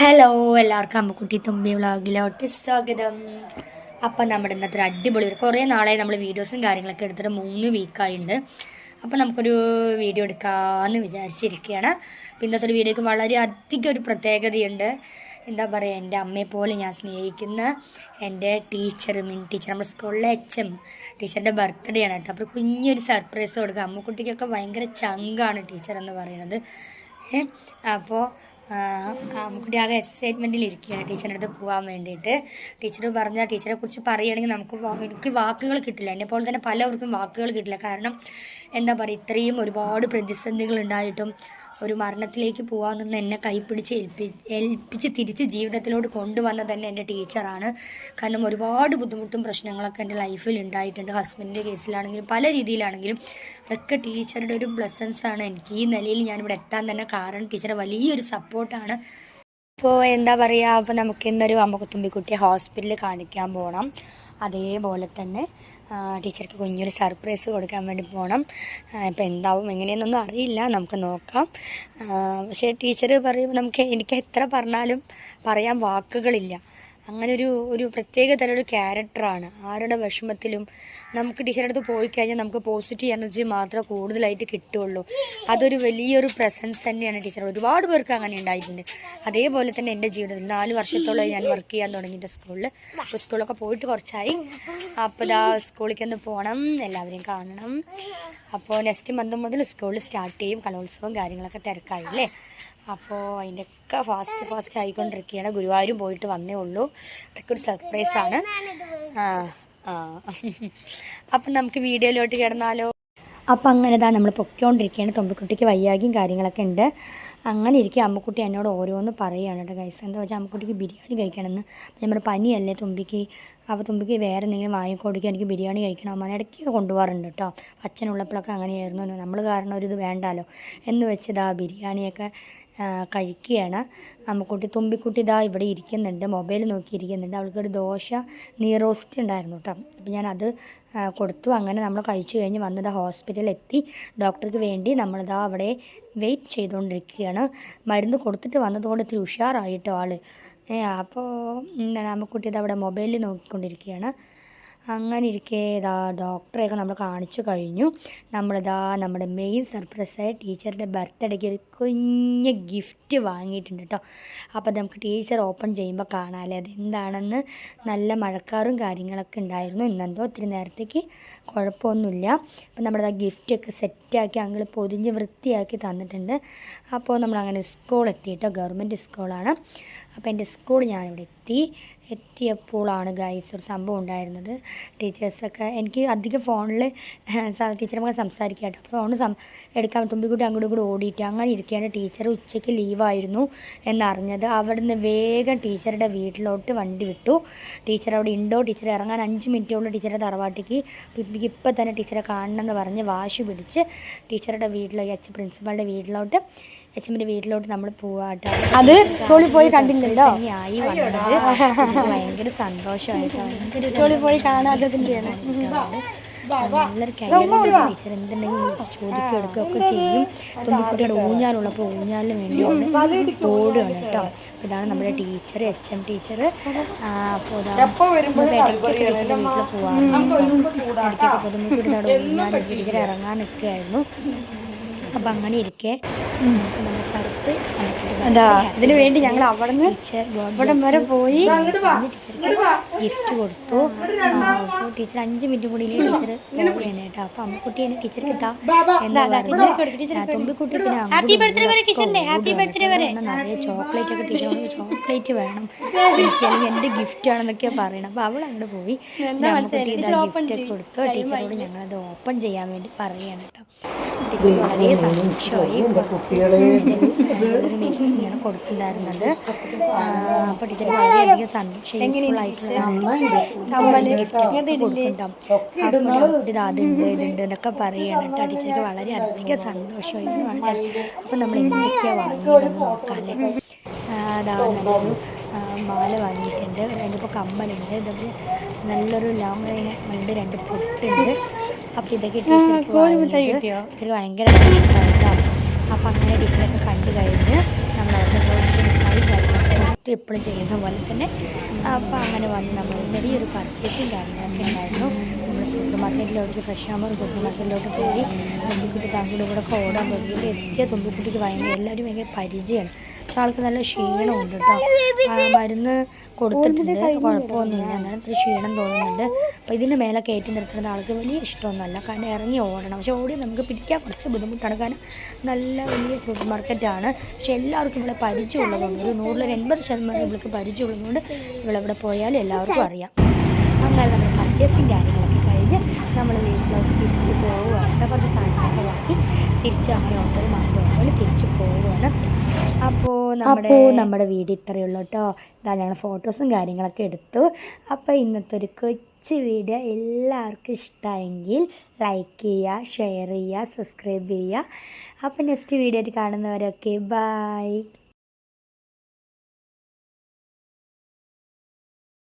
Hello എല്ലാവർക്കും അമ്മക്കുട്ടി തുമ്പി വ്ളോഗിലോട്ട് സ്വാഗതം. അപ്പം നമ്മുടെ ഇന്നത്തെ ഒരു അടിപൊളി കുറേ നാളായി നമ്മൾ വീഡിയോസും കാര്യങ്ങളൊക്കെ എടുത്തിട്ട് മൂന്ന് വീക്കായിട്ടുണ്ട് അപ്പം നമുക്കൊരു വീഡിയോ എടുക്കാമെന്ന് വിചാരിച്ചിരിക്കുകയാണ് അപ്പം ഇന്നത്തെ ഒരു വീഡിയോക്ക് വളരെ അധികം ഒരു പ്രത്യേകതയുണ്ട്. എന്താ പറയുക എന്റെ അമ്മയെ പോലെ ഞാൻ സ്നേഹിക്കുന്ന എന്റെ ടീച്ചർ മിൻ ടീച്ചർ നമ്മുടെ സ്കൂളിലെ എച്ച് എം ടീച്ചറിന്റെ ബർത്ത്ഡേ ആണ് കേട്ടോ. അപ്പോൾ കുഞ്ഞൊരു സർപ്രൈസ് കൊടുക്കുക അമ്മക്കുട്ടിക്കൊക്കെ ഭയങ്കര ചങ്കാണ് ടീച്ചർ എന്ന് പറയുന്നത്. അപ്പോൾ നമുക്കുട്ടി ആകെ എക്സൈറ്റ്മെന്റിൽ ഇരിക്കുകയാണ്. ടീച്ചറിന്റെ അടുത്ത് പോകാൻ വേണ്ടിയിട്ട്. ടീച്ചർ പറഞ്ഞാൽ ടീച്ചറെ കുറിച്ച് പറയുകയാണെങ്കിൽ നമുക്ക് എനിക്ക് വാക്കുകൾ കിട്ടില്ല. എന്നെ പോലെ തന്നെ പലവർക്കും വാക്കുകൾ കിട്ടില്ല. കാരണം എന്താ പറയുക ഇത്രയും ഒരുപാട് പ്രതിസന്ധികൾ ഉണ്ടായിട്ടും ഒരു മരണത്തിലേക്ക് പോകാൻ നിന്ന് എന്നെ കൈപ്പിടിച്ച് ഏൽപ്പി ഏൽപ്പിച്ച് തിരിച്ച് ജീവിതത്തിലോട്ട് കൊണ്ടുവന്ന തന്നെ എന്റെ ടീച്ചറാണ്. കാരണം ഒരുപാട് ബുദ്ധിമുട്ടും പ്രശ്നങ്ങളൊക്കെ എന്റെ ലൈഫിൽ ഉണ്ടായിട്ടുണ്ട്. ഹസ്ബൻഡിന്റെ കേസിലാണെങ്കിലും പല രീതിയിലാണെങ്കിലും. അതൊക്കെ ടീച്ചറുടെ ഒരു ബ്ലെസ്സൻസാണ് എനിക്ക് ഈ നിലയിൽ ഞാനിവിടെ എത്താൻ തന്നെ കാരണം ടീച്ചറെ വലിയൊരു സപ്പോർട്ടാണ് ഇപ്പോൾ എന്താ പറയുക അപ്പോൾ നമുക്ക് ഇന്നൊരു അമ്മക്കുത്തുമ്പിക്കുട്ടിയെ ഹോസ്പിറ്റലിൽ കാണിക്കാൻ പോകണം അതേപോലെ തന്നെ ടീച്ചർക്ക് കുഞ്ഞൊരു സർപ്രൈസ് കൊടുക്കാൻ വേണ്ടി പോകണം ഇപ്പോൾ എന്താവും എങ്ങനെയെന്നൊന്നും അറിയില്ല. നമുക്ക് നോക്കാം. പക്ഷേ ടീച്ചർ പറയുമ്പോൾ നമുക്ക് എനിക്ക് എത്ര പറഞ്ഞാലും പറയാൻ വാക്കുകളില്ല. അങ്ങനെ ഒരു ഒരു പ്രത്യേക തരം ഒരു ക്യാരക്ടറാണ്. ആരുടെ വിഷമത്തിലും നമുക്ക് ടീച്ചറുടെ അടുത്ത് പോയി കഴിഞ്ഞാൽ നമുക്ക് പോസിറ്റീവ് എനർജി മാത്രമേ കൂടുതലായിട്ട് കിട്ടുള്ളൂ അതൊരു വലിയൊരു പ്രസൻസ് തന്നെയാണ് ടീച്ചർ. ഒരുപാട് പേർക്ക് അങ്ങനെ ഉണ്ടായിട്ടുണ്ട്. അതേപോലെ തന്നെ എന്റെ ജീവിതത്തിൽ നാല് വർഷത്തോളം ഞാൻ വർക്ക് ചെയ്യാൻ തുടങ്ങിയിട്ട് സ്കൂളിൽ അപ്പോൾ സ്കൂളൊക്കെ പോയിട്ട് കുറച്ചായി. അപ്പോൾ ഇതാ സ്കൂളിലേക്ക് ഒന്ന് പോകണം എല്ലാവരെയും കാണണം. അപ്പോൾ നെക്സ്റ്റ് മന്ത് മുതൽ സ്കൂളിൽ സ്റ്റാർട്ട് ചെയ്യും. കലോത്സവം കാര്യങ്ങളൊക്കെ തിരക്കായില്ലേ അപ്പോൾ അതിന്റെയൊക്കെ ഫാസ്റ്റ് ഫാസ്റ്റ് ആയിക്കൊണ്ടിരിക്കുകയാണ്. ഗുരുവായൂരും പോയിട്ട് വന്നേ ഉള്ളൂ. അതൊക്കെ ഒരു സർപ്രൈസാണ് ആ അപ്പം നമുക്ക് വീഡിയോയിലോട്ട് കിടന്നാലോ? അപ്പം അങ്ങനെ ഇതാ നമ്മൾ പൊക്കിക്കൊണ്ടിരിക്കുകയാണ് തൊമ്പിക്കുട്ടിക്ക് വയ്യാകിയും കാര്യങ്ങളൊക്കെ ഉണ്ട്. അങ്ങനെ ഇരിക്കുക അമ്മക്കുട്ടി എന്നോട് ഓരോന്ന് പറയുകയാണ് കേട്ടോ ഗൈസ് എന്താ വെച്ചാൽ അമ്മക്കുട്ടിക്ക് ബിരിയാണി കഴിക്കണമെന്ന്. നമ്മുടെ പനിയല്ലേ തുമ്പിക്ക്? അപ്പോൾ തുമ്പിക്ക് വേറെ എന്തെങ്കിലും വാങ്ങിക്കൊടുക്കുക എനിക്ക് ബിരിയാണി കഴിക്കണം അമ്മ ഇടയ്ക്കൊക്കെ കൊണ്ടുപോകാറുണ്ട് കേട്ടോ. അച്ഛനുള്ളപ്പോഴൊക്കെ അങ്ങനെയായിരുന്നു നമ്മൾ കാരണം ഒരു ഇത് വേണ്ടാലോ? എന്ന് വെച്ചതാ ബിരിയാണിയൊക്കെ ആ, കഴിക്കുകയാണ്. അമ്മക്കുട്ടി തുമ്പിക്കുട്ടി ഇതാ ഇവിടെ ഇരിക്കുന്നുണ്ട് മൊബൈൽ നോക്കിയിരിക്കുന്നുണ്ട് അവൾക്കൊരു ദോശ നീ റോസ്റ്റ് ഉണ്ടായിരുന്നു കേട്ടോ. അപ്പോൾ ഞാനത് കൊടുത്തു. അങ്ങനെ നമ്മൾ കഴിച്ചു കഴിഞ്ഞ് വന്നത് ഹോസ്പിറ്റലിൽ എത്തി ഡോക്ടർക്ക് വേണ്ടി നമ്മളിതാ അവിടെ വെയിറ്റ് ചെയ്തുകൊണ്ടിരിക്കുകയാണ്. മരുന്ന് കൊടുത്തിട്ട് വന്നതുകൊണ്ട് ഇത്തിരി ഉഷാറായിട്ടോ ഏ അപ്പോൾ എന്താണ് അമ്മക്കുട്ടി അവിടെ മൊബൈലിൽ നോക്കിക്കൊണ്ടിരിക്കുകയാണ് അങ്ങനെ ഇരിക്കെ ഇതാ ഡോക്ടറെയൊക്കെ നമ്മൾ കാണിച്ചു കഴിഞ്ഞു. നമ്മളിതാ നമ്മുടെ മെയിൻ സർപ്രൈസായ ടീച്ചറുടെ ബർത്ത്ഡേക്ക് ഒരു കുഞ്ഞ് ഗിഫ്റ്റ് വാങ്ങിയിട്ടുണ്ട് കേട്ടോ അപ്പോൾ നമുക്ക് ടീച്ചർ ഓപ്പൺ ചെയ്യുമ്പോൾ കാണാമല്ലേ അതെന്താണെന്ന്? നല്ല മഴക്കാറും കാര്യങ്ങളൊക്കെ ഉണ്ടായിരുന്നു. ഇന്നെന്തോ ഒത്തിരി നേരത്തേക്ക് കുഴപ്പമൊന്നുമില്ല. അപ്പോൾ നമ്മുടെ ആ ഗിഫ്റ്റൊക്കെ സെറ്റാക്കി അങ്ങൾ പൊതിഞ്ഞ് വൃത്തിയാക്കി തന്നിട്ടുണ്ട്. അപ്പോൾ നമ്മൾ അങ്ങനെ സ്കൂൾ കേട്ടോ ഗവൺമെന്റ് സ്കൂളാണ് അപ്പോൾ എന്റെ സ്കൂൾ ഞാനിവിടെ എത്തി. എത്തിയപ്പോഴാണ് ഗൈസ് ഒരു സംഭവം ഉണ്ടായിരുന്നത്. ടീച്ചേഴ്സൊക്കെ എനിക്ക് അധികം ഫോണിൽ ടീച്ചർമാരെ സംസാരിക്കുക കേട്ടോ ഫോൺ സം എടുക്കാൻ തുമ്പിക്കുട്ടി അങ്ങോട്ടും ഇങ്ങോട്ടും ഓടിയിട്ട് അങ്ങനെ ഇരിക്കുകയാണ്. ടീച്ചർ ഉച്ചയ്ക്ക് ലീവായിരുന്നു എന്നറിഞ്ഞത്. അവിടുന്ന് വേഗം ടീച്ചറുടെ വീട്ടിലോട്ട് വണ്ടി വിട്ടു. ടീച്ചർ അവിടെ ഉണ്ടോ? ടീച്ചർ ഇറങ്ങാൻ അഞ്ച് മിനിറ്റ് കൊണ്ട് ടീച്ചറുടെ തറവാട്ടിക്ക് ഇപ്പം തന്നെ ടീച്ചറെ കാണണമെന്ന് പറഞ്ഞ് വാശി പിടിച്ച് ടീച്ചറുടെ വീട്ടിലേക്ക് അച്ഛൻ പ്രിൻസിപ്പാളുടെ വീട്ടിലോട്ട് എമ്മിന്റെ വീട്ടിലോട്ട് നമ്മൾ പോവാട്ടോ. അത് സ്കൂളിൽ പോയി കണ്ടില്ലല്ലോ ആയി വന്നത് ഭയങ്കര സന്തോഷമായിട്ട് ഭയങ്കര പോയി നല്ലൊരു കാര്യം ടീച്ചർ എന്തുണ്ടെങ്കിലും വിളിച്ച് ചോദിക്കുക എടുക്കുകയൊക്കെ ചെയ്യും. തുമ്പിക്കുട്ടിയുടെ ഊഞ്ഞാലുള്ളപ്പോൾ ഊഞ്ഞാലിന് വേണ്ടി ഓടുകയാണ് കേട്ടോ. ഇതാണ് നമ്മുടെ ടീച്ചർ എച്ച് എം ടീച്ചർ അപ്പോൾ ഇടയ്ക്കൊക്കെ ടീച്ചറിന്റെ വീട്ടിൽ പോകാറുണ്ട് ഇടയ്ക്കൊക്കെ പുതുമുക്കുട്ടിയുടെ ഊഞ്ഞാൽ ടീച്ചർ ഇറങ്ങാൻ നിൽക്കുകയായിരുന്നു. അപ്പം അങ്ങനെ ഇരിക്കെ. നമ്മുടെ സർപ്രൈസ് അതാ ഇതിനു വേണ്ടി ഞങ്ങൾ അവിടെ നിന്ന് ടീച്ചർ ഇവിടം വരെ പോയി. ടീച്ചർക്ക് ഗിഫ്റ്റ് കൊടുത്തു. അപ്പോൾ ടീച്ചർ അഞ്ച് മിനിറ്റ് കൂടി ടീച്ചർ പോവുകയാണ് കേട്ടോ അപ്പോൾ അമ്മക്കുട്ടി എന്നെ ടീച്ചർക്ക് ഇതാ എന്താ പറഞ്ഞത് തുമ്പിക്കുട്ടി പിന്നെ ഹാപ്പി ബർത്ത്ഡേ ഹാപ്പി ബർത്ത്ഡേ വരെ നിറയെ ചോക്ലേറ്റ് ഒക്കെ ടീച്ചറോട് ചോക്ലേറ്റ് വേണം. എനിക്ക് അല്ലെങ്കിൽ എന്റെ ഗിഫ്റ്റ് ആണെന്നൊക്കെ പറയണം. അപ്പോൾ അവൾ അങ്ങോട്ട് പോയി. ഗിഫ്റ്റ് ഒക്കെ കൊടുത്തു. ടീച്ചറോട് ഞങ്ങളത് ഓപ്പൺ ചെയ്യാൻ വേണ്ടി പറയുകയാണ് കേട്ടോ. ടീച്ചർ വളരെ സന്തോഷമായി മെഡിസിനാണ് കൊടുത്തിട്ടുണ്ടായിരുന്നത്. അപ്പോൾ ടീച്ചർ വളരെയധികം സന്തോഷം യൂസ്ഫുൾ ആയിട്ടുള്ളതാണ് ഗിഫ്റ്റ് കൊടുക്കുന്നുണ്ടാവും അതുണ്ട് ഇതുണ്ട് എന്നൊക്കെ പറയുകയാണ് കേട്ടോ. ടീച്ചർക്ക് വളരെ അധികം സന്തോഷമായിരുന്നു വളരെ അപ്പോൾ നമ്മൾ എന്തൊക്കെയാണ് വാങ്ങിയതെന്ന് നോക്കാല്ലേ? അതാണ് മാല വാങ്ങിയിട്ടുണ്ട്. രണ്ടിപ്പോൾ കമ്മലുണ്ട്. ഇതൊക്കെ നല്ലൊരു ലോങ് ഉണ്ട്. രണ്ട് പൊട്ടുണ്ട്. അപ്പോൾ ഇതൊക്കെ ടീച്ചർക്ക് ടീച്ചർക്ക് ഭയങ്കര ഇഷ്ടമായിട്ടോ. അപ്പോൾ അങ്ങനെ ടീച്ചറൊക്കെ കണ്ടു കഴിഞ്ഞ് നമ്മൾ അവിടെ പോയി എപ്പോഴും ചെയ്യുന്ന പോലെ തന്നെ അപ്പോൾ അങ്ങനെ വന്ന് നമ്മൾ ചെറിയൊരു പർച്ചേസും കാര്യങ്ങളൊക്കെ ഉണ്ടായിരുന്നു. നമ്മൾ സൂപ്പർ മാർക്കറ്റിലോട്ട് ഫ്രഷ് ആകുമ്പോൾ സൂപ്പർ മാർക്കറ്റിലോട്ട് പോയി. തുമ്പിക്കുട്ടി താങ്കളുടെ കൂടെ ഓടാൻ തുടങ്ങിയിട്ട് എത്തിയ തുമ്പിക്കുട്ടിക്ക് ഭയങ്കര എല്ലാവരും ഭയങ്കര പരിചയമാണ്. ആൾക്ക് നല്ല ക്ഷീണമുണ്ട് കേട്ടോ മരുന്ന് കൊടുത്തിട്ടുണ്ട്. കുഴപ്പമൊന്നുമില്ല. എന്നാലും ഇത്തിരി ക്ഷീണം തോന്നുന്നുണ്ട്. അപ്പോൾ ഇതിന്റെ മേലെ കയറ്റി നിർത്തുന്ന ആൾക്ക് വലിയ ഇഷ്ടമൊന്നുമല്ല. കാരണം ഇറങ്ങി ഓടണം. പക്ഷേ ഓടി നമുക്ക് പിടിക്കാൻ കുറച്ച് ബുദ്ധിമുട്ടാണ്. കാരണം നല്ല വലിയ സൂപ്പർ മാർക്കറ്റാണ്. പക്ഷേ എല്ലാവർക്കും ഇവിടെ പരിചയമുള്ളതുകൊണ്ട് ഒരു നൂറിലൊരു എൺപത് ശതമാനം ഇവൾക്ക് പരിചയമുള്ളതുകൊണ്ട് ഇവളെവിടെ പോയാൽ എല്ലാവർക്കും അറിയാം. അങ്ങനെ നമ്മൾ പർച്ചേസിങ് കാര്യങ്ങളൊക്കെ കഴിഞ്ഞ് നമ്മൾ വീട്ടിലോട്ട് തിരിച്ച് പോവുകയാണ്. കുറച്ച് സാധനങ്ങളൊക്കെ വാങ്ങി തിരിച്ച് അങ്ങനെ ഓട്ടോയിൽ മാറി തിരിച്ച് പോവുകയാണ്. അപ്പോൾ അപ്പോൾ നമ്മുടെ വീട് ഇത്രയേ ഉള്ളൂ കേട്ടോ ഇതാ ഞങ്ങൾ ഫോട്ടോസും കാര്യങ്ങളൊക്കെ എടുത്തു. അപ്പോൾ ഇന്നത്തെ ഒരു കൊച്ചു വീഡിയോ എല്ലാവർക്കും ഇഷ്ടമായെങ്കിൽ ലൈക്ക് ചെയ്യുക ഷെയർ ചെയ്യുക സബ്സ്ക്രൈബ് ചെയ്യുക അപ്പോൾ നെക്സ്റ്റ് വീഡിയോ ആയിട്ട് കാണുന്നവരൊക്കെ ബായ്